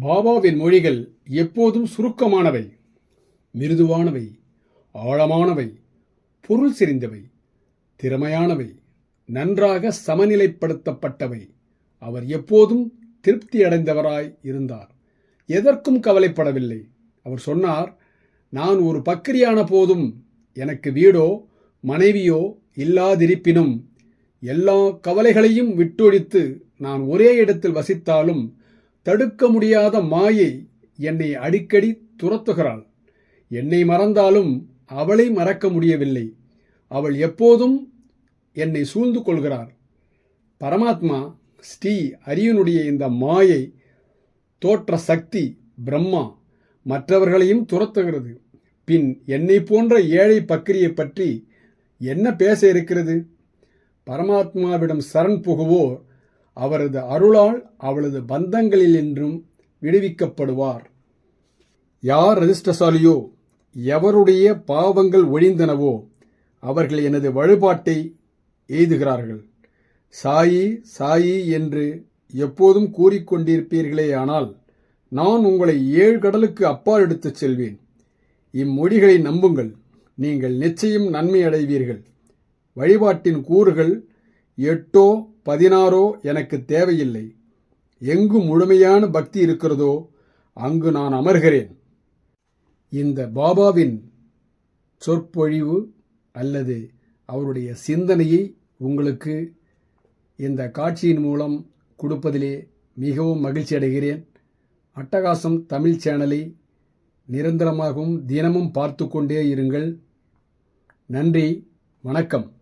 பாபாவின் மொழிகள் எப்போதும் சுருக்கமானவை மிருதுவானவை ஆழமானவை பொருள் செறிந்தவை திறமையானவை நன்றாக சமநிலைப்படுத்தப்பட்டவை. அவர் எப்போதும் திருப்தி அடைந்தவராய் இருந்தார். எதற்கும் கவலைப்படவில்லை. அவர் சொன்னார் நான் ஒரு பக்கிரியான போதும் எனக்கு வீடோ மனைவியோ இல்லாதிருப்பினும் எல்லா கவலைகளையும் விட்டொழித்து நான் ஒரே இடத்தில் வசித்தாலும் தடுக்க முடியாத மாயை என்னை அடிக்கடி துரத்துகிறாள். என்னை மறந்தாலும் அவளை மறக்க முடியவில்லை. அவள் எப்போதும் என்னை சூழ்ந்து கொள்கிறார் பரமாத்மா ஸ்ரீ அரியனுடைய இந்த மாயை தோற்ற சக்தி பிரம்மா மற்றவர்களையும் துரத்துகிறது. பின் என்னை போன்ற ஏழை பக்கிரியை பற்றி என்ன பேச இருக்கிறது? பரமாத்மாவிடம் சரண் புகுவோர் அவரது அருளால் அவளது பந்தங்களில் என்றும் விடுவிக்கப்படுவார். யார் அதிர்ஷ்டசாலியோ எவருடைய பாவங்கள் ஒழிந்தனவோ அவர்கள் எனது வழிபாட்டை எய்துகிறார்கள். சாயி சாயி என்று எப்போதும் கூறிக்கொண்டிருப்பீர்களேயானால் நான் உங்களை ஏழு கடலுக்கு அப்பால் எடுத்துச் செல்வேன். இம்மொழிகளை நம்புங்கள். நீங்கள் நிச்சயம் நன்மை அடைவீர்கள் வழிபாட்டின் கூறுகள் எட்டோ பதினாறோ எனக்கு தேவையில்லை. எங்கு முழுமையான பக்தி இருக்கிறதோ அங்கு நான் அமர்கிறேன். இந்த பாபாவின் சொற்பொழிவு அல்லது அவருடைய சிந்தனையை உங்களுக்கு இந்த காட்சியின் மூலம் கொடுப்பதிலே மிகவும் மகிழ்ச்சி அடைகிறேன். அட்டகாசம் தமிழ் சேனலை நிரந்தரமாகவும் தினமும் பார்த்து கொண்டே இருங்கள். நன்றி வணக்கம்.